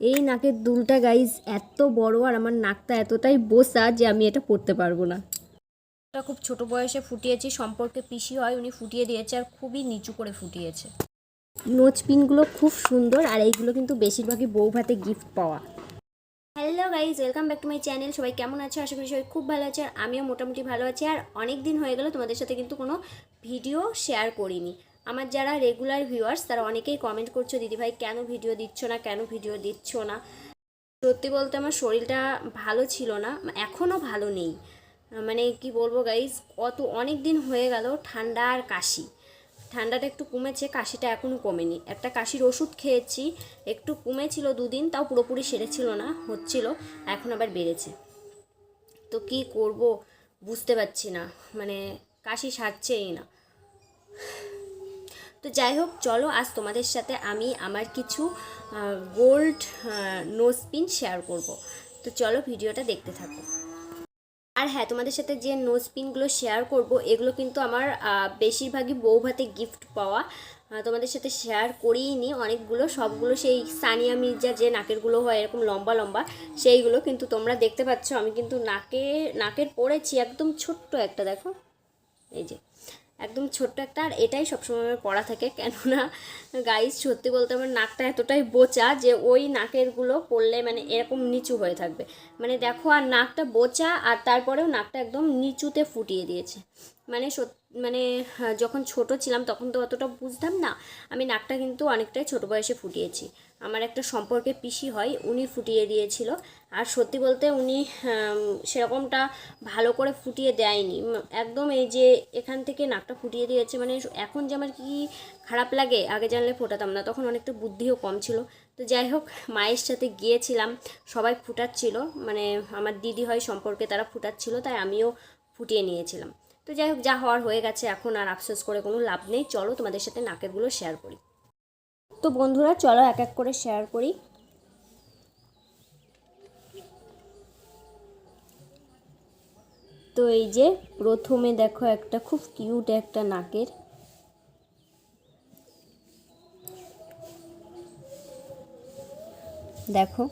এই নাকের দুলটা গাইজ এত বড় আর আমার নাকটা এতটাই বোসা যে আমি এটা পরতে পারব না। এটা খুব ছোট বয়সে ফুটিয়েছি সম্পর্কে পিসি হয় উনি ফুটিয়ে দিয়েছে আর খুবই নিচু করে ফুটিয়েছে। নোচ পিনগুলো খুব সুন্দর আর এইগুলো কিন্তু বেশিরভাগই বউ ভাতে গিফট পাওয়া। Hello guys welcome back to my channel সবাই কেমন আছে? আশা করি সবাই খুব ভালো আছে আর আমিও মোটামুটি ভালো আছি। আর অনেক দিন হয়ে গেল তোমাদের সাথে কিন্তু কোনো ভিডিও শেয়ার করিনি। আমার যারা রেগুলার ভিউয়ার্স তারা অনেকেই কমেন্ট করছ দিদিভাই কেন ভিডিও দিচ্ছ না? কেন ভিডিও দিচ্ছ না? সত্যি বলতে আমার শরীরটা ভালো ছিল না এখনও ভালো নেই। মানে কি বলব গাইজ অত অনেক দিন হয়ে গেল ঠান্ডা আর কাশি। ঠান্ডাটা একটু কমেছে, কাশিটা এখনও কমেনি। একটা কাশির ওষুধ খেয়েছি, একটু কমেছিল দুদিন, তাও পুরোপুরি সেরেছিল না, হচ্ছিল, এখন আবার বেড়েছে। তো কি করব, বুঝতে পারছি না। মানে কাশি সারছেই না। তো যাই হোক, চলো আজ তোমাদের সাথে আমি আমার কিছু গোল্ড নোজ পিন শেয়ার করব। তো চলো ভিডিওটা দেখতে থাকো। আর হ্যাঁ তোমাদের সাথে যে নোজ পিনগুলো শেয়ার করব, এগুলো কিন্তু আমার বেশিরভাগই বউ ভাতে গিফট পাওয়া তোমাদের সাথে শেয়ার করিই নি অনেকগুলো, সবগুলো সেই সানিয়া মির্জা যে নাকেরগুলো হয়, এরকম লম্বা লম্বা, সেইগুলো কিন্তু তোমরা দেখতে পাচ্ছ। আমি কিন্তু নাকে, নাকের পড়েছি একদম ছোট্ট একটা, দেখো। এই যে একদম ছোট্ট একটা, আর এটাই সবসময় আমার পড়া থাকে। কেননা গাইজ সত্যি বলতে আমার নাকটা এতটাই বোচা যে ওই নাকেরগুলো পড়লে মানে এরকম নিচু হয়ে থাকবে। মানে দেখো, আর নাকটা বোচা, আর তারপরেও নাকটা একদম নিচুতে ফুটিয়ে দিয়েছে। মানে মানে হ্যাঁ, যখন ছোট ছিলাম তখন তো অতটা বুঝতাম না। আমি নাকটা কিন্তু অনেকটাই ছোট বয়সে ফুটিয়েছি। আমার একটা সম্পর্কে পিসি হয় উনি ফুটিয়ে দিয়েছিল। আর সত্যি বলতে উনি সেরকমটা ভালো করে ফুটিয়ে দেয়নি। একদম এই যে এখান থেকে নাকটা ফুটিয়ে দিয়েছে মানে এখন যে আমার কী খারাপ লাগে আগে জানলে ফোটাতাম না। তখন অনেকটা বুদ্ধিও কম ছিল। তো যাই হোক মায়ের সাথে গিয়েছিলাম সবাই ফুটাচ্ছিল। মানে আমার দিদি হয় সম্পর্কে তারা ফুটাচ্ছিল তাই আমিও ফুটিয়ে নিয়েছিলাম। তো যাই হোক, যা হওয়ার হয়ে গেছে, এখন আর আফসোস করে কোনো লাভ নেই। চলো তোমাদের সাথে নাকেরগুলো শেয়ার করি। তো বন্ধুরা, চলো এক এক করে শেয়ার করি। তো এই যে, প্রথমে দেখো একটা খুব কিউট একটা নাকের। দেখো।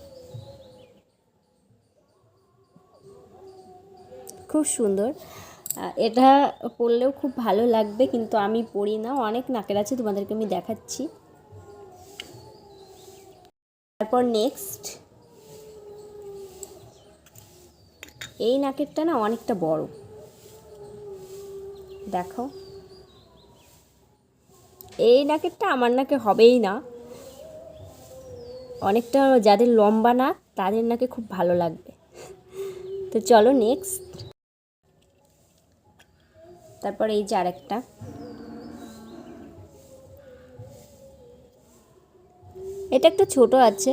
খুব সুন্দর। এটা পরলেও খুব ভালো লাগবে, কিন্তু আমি পরি না। অনেক নাকের আছে, তোমাদেরকে আমি দেখাচ্ছি। তারপর নেক্সট এই নাকেরটা না অনেকটা বড়। দেখো এই নাকেরটা আমার নাকে হবেই না। অনেকটা যাদের লম্বা নাক, তাদের নাকে খুব ভালো লাগবে। তো চলো নেক্সট তারপর এই যে আরেকটা। এটা একটা ছোট আছে।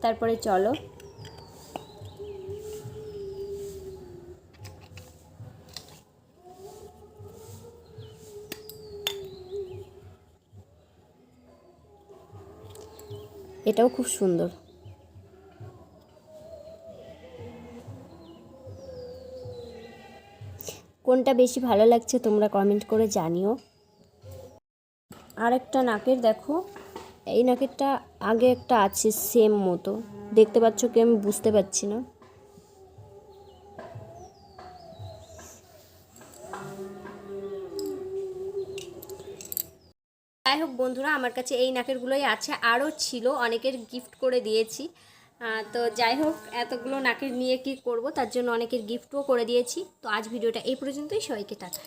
তারপরে চলো। এটাও খুব সুন্দর। কোনটা বেশি ভালো লাগছে তোমরা কমেন্ট করে জানিও। আরেকটা নাকের দেখো, এই নাকেরটা আগে একটা আছে সেম মতো। দেখতে পাচ্ছ কি আমি বুঝতে পারছি না। যাই হোক বন্ধুরা, আমার কাছে এই নাকেরগুলোই আছে। আরও ছিল, অনেকের গিফট করে দিয়েছি। তো যাই হোক, এতগুলো নাকের নিয়ে কি করব, তার জন্য অনেকের গিফটও করে দিয়েছি। তো আজ ভিডিওটা এই পর্যন্তই, সবাইকে টাটা।